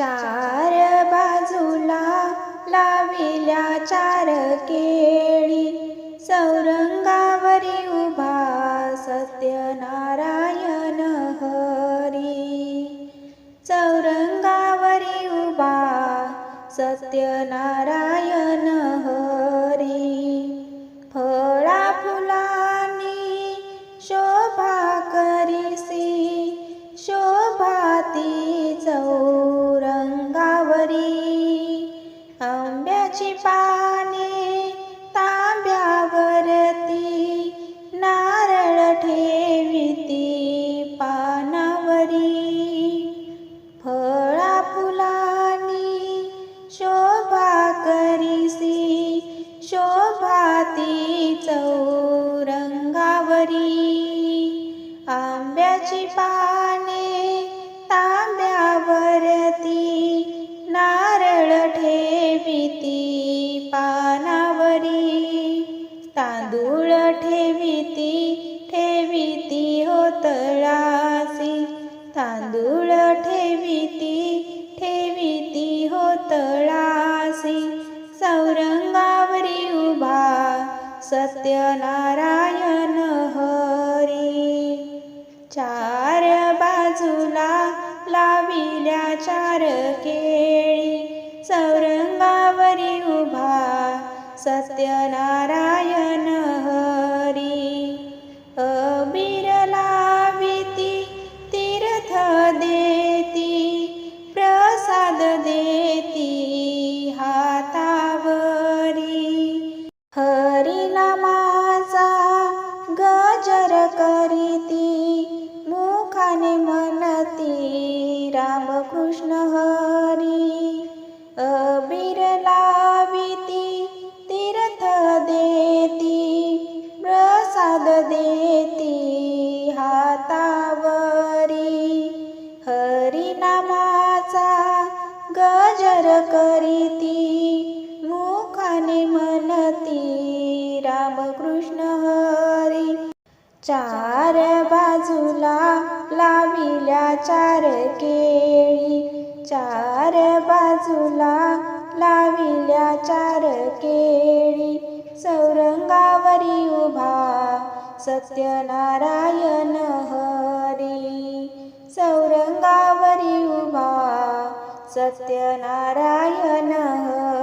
चार बाजूला लाविल्या चार केळी. सौरंगावरी उभा सत्यनारायण हरी. सौरंगावरी उभा सत्यनारायण हरी. सत्यनारायण हरी. चार बाजूला लाविल्या चार केळी. सौरंगावरी उभा सत्यनारायण हरी. अबी कृष्ण हरी अबीर लाविती तीर्थ देती प्रसाद देती हातावरी. हरिनामाचा गजर करीती मुखाने म्हणती रामकृष्ण हरी. चार बाजूला लाविल्या चार केळी चार बाजूला लाविल्या चार केळी. सौरंगावरी उभा सत्यनारायण हरी. सौरंगावरी उभा सत्यनारायण हरी.